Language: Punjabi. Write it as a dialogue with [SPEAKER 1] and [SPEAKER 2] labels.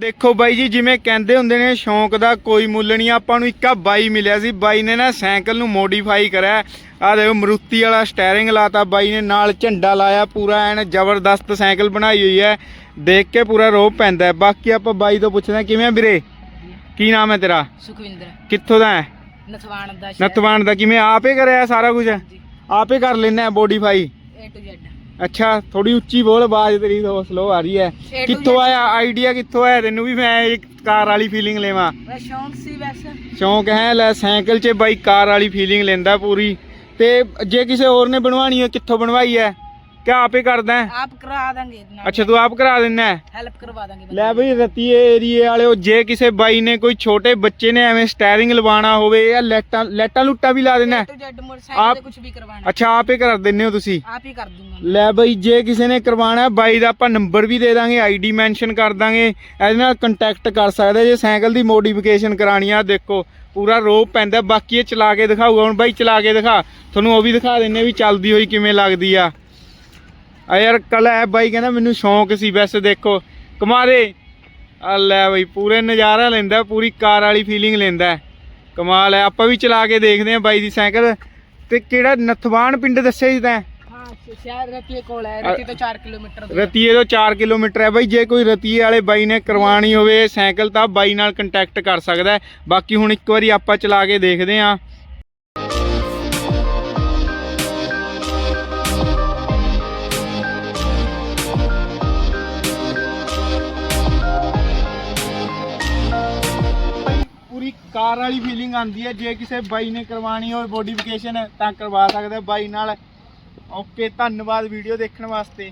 [SPEAKER 1] ਦੇਖੋ ਬਾਈ ਜੀ ਜਿਵੇਂ ਕਹਿੰਦੇ ਹੁੰਦੇ ਨੇ ਸ਼ੌਂਕ ਦਾ ਕੋਈ ਮੁੱਲ ਨਹੀਂ। ਆਪਾਂ ਨੂੰ ਇੱਕਾ ਬਾਈ ਮਿਲਿਆ ਸੀ। ਬਾਈ ਨੇ ਨਾ ਸਾਈਕਲ ਨੂੰ ਮੋਡੀਫਾਈ ਕਰਿਆ। ਆ ਦੇਖੋ ਮਰੂਤੀ ਵਾਲਾ ਸਟੀਅਰਿੰਗ ਲਾਤਾ ਬਾਈ ਨੇ। ਨਾਲ ਝੰਡਾ ਲਾਇਆ ਪੂਰਾ ਐਨ ਜ਼ਬਰਦਸਤ ਸਾਈਕਲ ਬਣਾਈ ਹੋਈ ਹੈ। ਦੇਖ ਕੇ ਪੂਰਾ ਰੋਹ ਪੈਂਦਾ ਬਾਕੀ ਆਪਾਂ ਬਾਈ ਤੋਂ ਪੁੱਛਦੇ ਕਿਵੇਂ ਆ ਵੀਰੇ? ਕੀ ਨਾਮ ਹੈ ਤੇਰਾ?
[SPEAKER 2] ਸੁਖਵਿੰਦਰ।
[SPEAKER 1] ਕਿੱਥੋਂ ਦਾ ਹੈ?
[SPEAKER 2] ਨਥਵਾਣ ਦਾ
[SPEAKER 1] ਨਤਵਾਨ ਦਾ ਕਿਵੇਂ? ਆਪੇ ਕਰਿਆ ਸਾਰਾ ਕੁਝ? ਆਪੇ ਕਰ ਲੈਣਾ ਮੋਡੀਫਾਈ
[SPEAKER 2] A to Z
[SPEAKER 1] ਅੱਛਾ ਥੋੜੀ ਉੱਚੀ ਬੋਲ ਆਵਾਜ਼ ਤੇਰੀ ਸਲੋ ਆ ਰਹੀ ਹੈ। ਕਿੱਥੋਂ। ਆਇਆ? ਆਈਡੀਆ ਕਿੱਥੋਂ ਆਇਆ? ਤੈਨੂੰ ਵੀ ਮੈਂ ਇੱਕ ਕਾਰ ਵਾਲੀ ਫੀਲਿੰਗ ਲੈਵਾਂ।
[SPEAKER 2] ਮੈਂ ਸ਼ੌਂਕ ਸੀ ਵੈਸੇ।
[SPEAKER 1] ਸ਼ੌਂਕ ਹੈ ਲੈ ਸਾਈਕਲ 'ਚ ਬਾਈ ਕਾਰ ਵਾਲੀ ਫੀਲਿੰਗ ਲੈਂਦਾ ਪੂਰੀ। ਤੇ ਜੇ ਕਿਸੇ ਹੋਰ ਨੇ ਬਣਵਾਣੀ ਹੈ ਕਿੱਥੋਂ ਬਣਵਾਈ ਹੈ? ਕਿ ਆਪੇ ਕਰਦਾ ਹੈ?
[SPEAKER 2] ਆਪ ਕਰਾ ਦਾਂਗੇ
[SPEAKER 1] ਅੱਛਾ ਤੂੰ ਆਪ ਕਰਾ ਦਿੰਦਾ ਹੈ?
[SPEAKER 2] ਹੈਲਪ ਕਰਵਾ ਦਾਂਗੇ
[SPEAKER 1] ਲੈ ਬਈ ਰਤੀਏ ਏਰੀਏ ਵਾਲਿਓ ਜੇ ਕਿਸੇ ਬਾਈ ਨੇ ਕੋਈ ਛੋਟੇ ਬੱਚੇ ਨੇ ਐਵੇਂ ਸਟੀਅਰਿੰਗ ਲਵਾਉਣਾ ਹੋਵੇ ਜਾਂ ਲੈਟਾਂ ਲੈਟਾਂ ਲੁੱਟਾਂ ਵੀ ਲਾ ਦੇਣਾ ਹੈ?
[SPEAKER 2] ਟੂ ਜ਼ੈਡ ਮੋਟਰਸਾਈਕਲ
[SPEAKER 1] ਆਪ-
[SPEAKER 2] ਕੁਝ ਵੀ ਕਰਵਾਣਾ
[SPEAKER 1] ਅੱਛਾ ਆਪੇ ਕਰ ਦਿੰਦੇ ਹੋ ਤੁਸੀਂ?
[SPEAKER 2] ਆਪ ਹੀ ਕਰ ਦੂੰਗਾ
[SPEAKER 1] ਲੈ ਬਈ ਜੇ ਕਿਸੇ ਨੇ ਕਰਵਾਉਣਾ ਹੈ, ਬਾਈ ਦਾ ਆਪਾਂ ਨੰਬਰ ਵੀ ਦੇ ਦਾਂਗੇ ਆਈਡੀ ਮੈਂਸ਼ਨ ਕਰ ਦਾਂਗੇ ਇਹਦੇ ਨਾਲ ਕੰਟੈਕਟ ਕਰ ਸਕਦੇ ਜੇ ਸਾਈਕਲ ਦੀ ਮੋਡੀਫਿਕੇਸ਼ਨ ਕਰਾਣੀ ਆ ਦੇਖੋ ਪੂਰਾ ਰੋਪ ਪੈਂਦਾ ਬਾਕੀ ਇਹ ਚਲਾ ਕੇ ਦਿਖਾਊਗਾ। ਹੁਣ ਬਾਈ ਚਲਾ ਕੇ ਦਿਖਾ। ਤੁਹਾਨੂੰ ਉਹ ਵੀ ਦਿਖਾ ਦਿੰਨੇ ਵੀ ਚੱਲਦੀ ਹੋਈ ਕਿਵੇਂ ਲੱਗਦੀ ਆ। ਆ ਯਾਰ ਕੱਲ ਹੈ ਬਾਈ ਕਹਿੰਦਾ ਮੈਨੂੰ ਸ਼ੌਂਕ ਸੀ ਵੈਸੇ ਦੇਖੋ। ਕਮਾਰੇ। ਆ ਲੈ ਬਈ ਪੂਰੇ ਨਜ਼ਾਰਾ ਲੈਂਦਾ ਪੂਰੀ ਕਾਰ ਵਾਲੀ ਫੀਲਿੰਗ ਲੈਂਦਾ। ਕਮਾਲ ਹੈ ਆਪਾਂ ਵੀ ਚਲਾ ਕੇ ਦੇਖਦੇ ਆ ਬਾਈ ਦੀ ਸਾਈਕਲ। ਤੇ ਕਿਹੜਾ ਨਥਵਾਨ ਪਿੰਡ ਦੱਸਿਆ ਜੀ ਤੈਂ?
[SPEAKER 2] ਸ਼ਹਿਰ ਰਤੀਏ ਕੋਲ ਹੈ ਰਤੀ ਤੋਂ 4 ਕਿਲੋਮੀਟਰ ਦੂਰ।
[SPEAKER 1] ਰਤੀਏ ਤੋਂ 4 ਕਿਲੋਮੀਟਰ ਹੈ ਬਾਈ ਜੇ ਕੋਈ ਰਤੀਏ ਵਾਲੇ ਬਾਈ ਨੇ ਕਰਵਾਣੀ ਹੋਵੇ ਸਾਈਕਲ ਤਾਂ ਬਾਈ ਨਾਲ ਕੰਟੈਕਟ ਕਰ ਸਕਦਾ। ਬਾਕੀ ਹੁਣ ਇੱਕ ਵਾਰੀ ਆਪਾਂ ਚਲਾ ਕੇ ਦੇਖਦੇ ਹਾਂ ਪੂਰੀ ਕਾਰ ਵਾਲੀ ਫੀਲਿੰਗ ਆਉਂਦੀ ਹੈ। ਜੇ ਕਿਸੇ ਬਾਈ ਨੇ ਕਰਵਾਣੀ ਹੋਵੇ ਮੋਡੀਫਿਕੇਸ਼ਨ ਤਾਂ ਕਰਵਾ ਸਕਦਾ ਬਾਈ ਨਾਲ। ਓਕੇ ਧੰਨਵਾਦ ਵੀਡੀਓ ਦੇਖਣ ਵਾਸਤੇ।